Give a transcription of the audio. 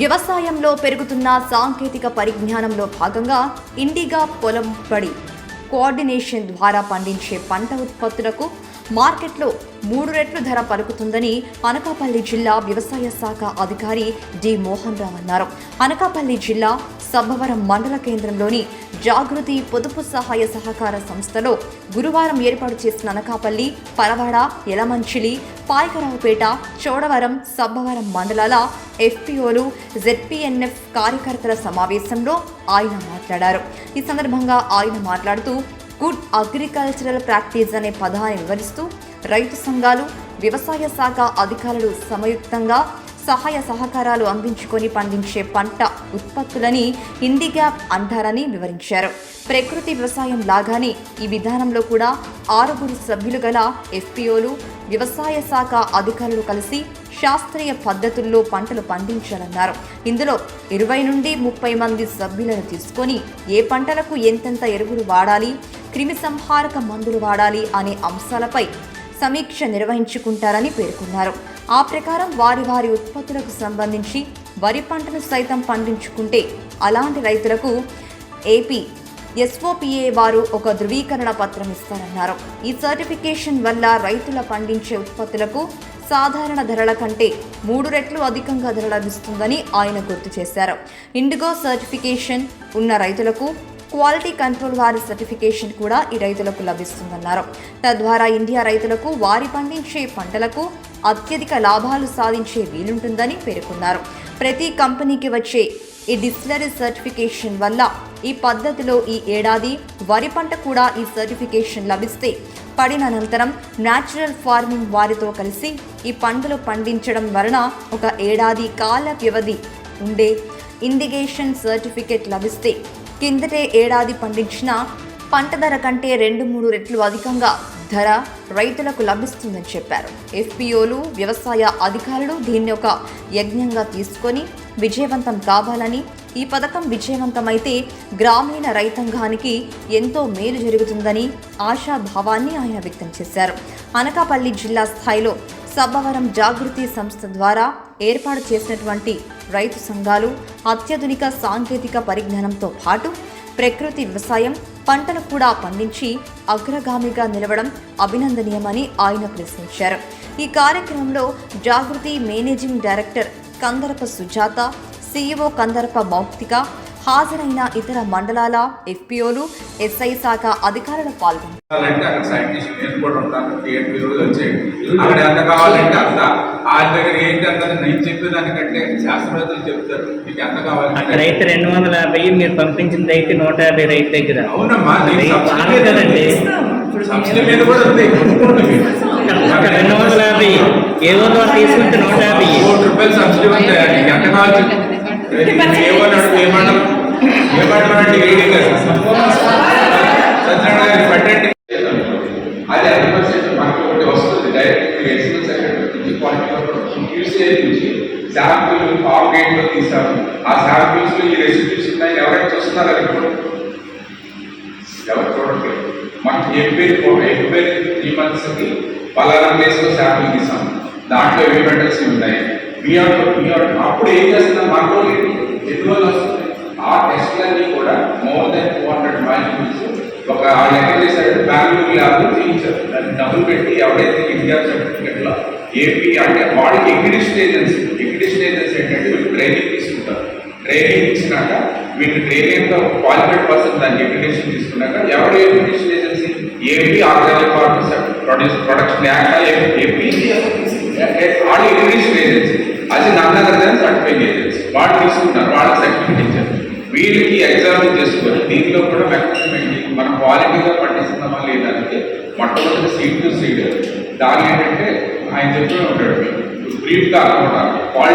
వ్యవసాయంలో పెరుగుతున్న సాంకేతిక పరిజ్ఞానంలో భాగంగా ఇండిగా పొలం పడి కోఆర్డినేషన్ ద్వారా పండించే పంట ఉత్పత్తులకు మార్కెట్లో మూడు రెట్లు ధర పలుకుతుందని అనకాపల్లి జిల్లా వ్యవసాయ శాఖ అధికారి డి. మోహన్ రావు అన్నారు. అనకాపల్లి జిల్లా సబ్బవరం మండల కేంద్రంలోని జాగృతి పొదుపు సహాయ సహకార సంస్థలో గురువారం ఏర్పాటు చేసిన అనకాపల్లి పరవాడ యలమంచిలి పాయకరావుపేట చోడవరం సబ్బవరం మండలాల ఎఫ్పిఓలు జెడ్పీఎన్ఎఫ్ కార్యకర్తల సమావేశంలో ఆయన మాట్లాడారు. ఈ సందర్భంగా ఆయన మాట్లాడుతూ గుడ్ అగ్రికల్చరల్ ప్రాక్టీస్ అనే పదాన్ని వివరిస్తూ రైతు సంఘాలు వ్యవసాయ శాఖ అధికారులు సమయుక్తంగా సహాయ సహకారాలు అందించుకొని పండించే పంట ఉత్పత్తులని ఇండిగ్యాప్ అంటారని వివరించారు. ప్రకృతి వ్యవసాయం లాగానే ఈ విధానంలో కూడా ఆరుగురు సభ్యులు గల ఎఫ్పిఓలు వ్యవసాయ శాఖ అధికారులు కలిసి శాస్త్రీయ పద్ధతుల్లో పంటలు పండించాలన్నారు. ఇందులో ఇరవై నుండి ముప్పై మంది సభ్యులను తీసుకొని ఏ పంటలకు ఎంతెంత ఎరువులు వాడాలి క్రిమి సంహారక మందులు వాడాలి అనే అంశాలపై సమీక్ష నిర్వహించుకుంటారని పేర్కొన్నారు. ఆ ప్రకారం వారి వారి ఉత్పత్తులకు సంబంధించి వరి పంటను సైతం పండించుకుంటే అలాంటి రైతులకు ఏపీ ఎస్ఓపిఏ వారు ఒక ధృవీకరణ పత్రం ఇస్తారన్నారు. ఈ సర్టిఫికేషన్ వల్ల రైతుల పండించే ఉత్పత్తులకు సాధారణ ధరల కంటే మూడు రెట్లు అధికంగా ధర లభిస్తుందని ఆయన గుర్తు చేశారు. ఇండిగో సర్టిఫికేషన్ ఉన్న రైతులకు క్వాలిటీ కంట్రోల్ వారి సర్టిఫికేషన్ కూడా ఈ రైతులకు లభిస్తుందన్నారు. తద్వారా ఇండియా రైతులకు వారి పండించే పంటలకు అత్యధిక లాభాలు సాధించే వీలుంటుందని పేర్కొన్నారు. ప్రతి కంపెనీకి వచ్చే ఈ డిస్టిలరీ సర్టిఫికేషన్ వల్ల ఈ పద్ధతిలో ఈ ఏడాది వరి పంట కూడా ఈ సర్టిఫికేషన్ లభిస్తే పడిన అనంతరం న్యాచురల్ ఫార్మింగ్ వారితో కలిసి ఈ పంటలు పండించడం వలన ఒక ఏడాది కాల వ్యవధి ఉండే ఇండిగేషన్ సర్టిఫికేట్ లభిస్తే కిందటే ఏడాది పండించిన పంట ధర కంటే రెండు మూడు రెట్లు అధికంగా ధర రైతులకు లభిస్తుందని చెప్పారు. ఎఫ్పిఓలు వ్యవసాయ అధికారులు దీన్ని ఒక యజ్ఞంగా తీసుకొని విజయవంతం కావాలని ఈ పథకం విజయవంతమైతే గ్రామీణ రైతాంగానికి ఎంతో మేలు జరుగుతుందని ఆశాభావాన్ని ఆయన వ్యక్తం చేశారు. అనకాపల్లి జిల్లా స్థాయిలో సబ్బవరం జాగృతి సంస్థ ద్వారా ఏర్పాటు చేసినటువంటి రైతు సంఘాలు అత్యాధునిక సాంకేతిక పరిజ్ఞానంతో పాటు ప్రకృతి వ్యవసాయం పంటలు కూడా పండించి అగ్రగామిగా నిలవడం అభినందనీయమని ఆయన ప్రశ్నించారు. ఈ కార్యక్రమంలో Jagruti managing director Kandarapa Sujatha CEO Kandarapa Mouktika హాజరైన ఇతర మండలాల ఎఫ్పిఓలు ఎస్ఐ శాఖ అధికారులు పాల్గొన్నారు. కావాలంటే అక్కడ సైంటిస్ట్ నేను కూడా ఉంటాను థియేటర్ రోజు వచ్చేయండి అక్కడ ఎంత కావాలంటే అంత ఆ దగ్గర ఏంటి అంత నేను చెప్పేదానికంటే శాస్త్రవేత్తలు చెప్తారు మీకు ఎంత అక్కడ కావాలంటే అయితే రెండు వందల యాభై మీరు పంపించింది అయితే నూట యాభై రైతు దగ్గర అవునమ్మా రైతు కదండి. సబ్సిడీ మీద కూడా ఉంది రెండు వందల యాభై ఏదో తీసుకుంటే నూట యాభై కోటి రూపాయలు సబ్సిడీ నీకు ఎంత కావాలి ఏమన్నాడు ఏమన్నాడు ఏమన్నాడు అంటే ఏడీ గారు సత్యనారాయణ గారు పెట్టండి శాంపుల్ ఫామ్ గేట్లో తీసాము ఆ శాంపుల్స్లో ఈ రెసిపీస్ ఉన్నాయి. ఎవరైనా చూస్తున్నారు అది కూడా ఎవరు చూడండి మనకి చెప్పేది చెప్పేది త్రీ మంత్స్కి పలానా ప్లేస్లో శాంపుల్ తీసాం దాంట్లో ఏవి మెటల్స్ ఉన్నాయి? మీ బియాండ్ అప్పుడు ఏం చేస్తున్నాం? మనలో ఎన్ని రోజులు వస్తుంది ఆ టెస్ట్లన్నీ కూడా more than two hundred molecules ఒక ఆ లెక్క చేశాడు బెంగళూరు ల్యాబ్ చేయించారు దాన్ని డబ్బులు పెట్టి ఎవరైతే ఇండియా సర్టిఫికెట్లో ఏపీ అంటే వాడికి ఎగ్జిడిషన్ ఏజెన్సీ ఎగ్జిడిషన్ ఏజెన్సీ ఏంటంటే వీళ్ళు ట్రైనింగ్ తీసుకుంటారు. ట్రైనింగ్ ఇచ్చినాక వీళ్ళు ట్రైనింగ్ క్వాలిఫైడ్ పర్సన్ దాన్ని ఎగ్జిడిషన్ తీసుకున్నాక ఎవరు ఎగ్జిడిషన్ agency AP organic farmers produce production act AP ఎగ్జిడిషన్ agency అది none other than certified agency వాడు తీసుకున్నారు వాళ్ళకి సర్టిఫికేట్ ఇచ్చారు. వీళ్ళకి ఎగ్జామ్ చేసుకొని దీంట్లో కూడా మెకానిజం ఏంటి? మనం క్వాలిటీగా పండిస్తున్నామా లేదా అంటే మొట్టమొదటి సీడ్ టు సీడ్. దాని ఏంటంటే ఆయన చెప్తూ ఉంటాడు బ్రీఫ్గా అనుకుంటారు క్వాలిటీ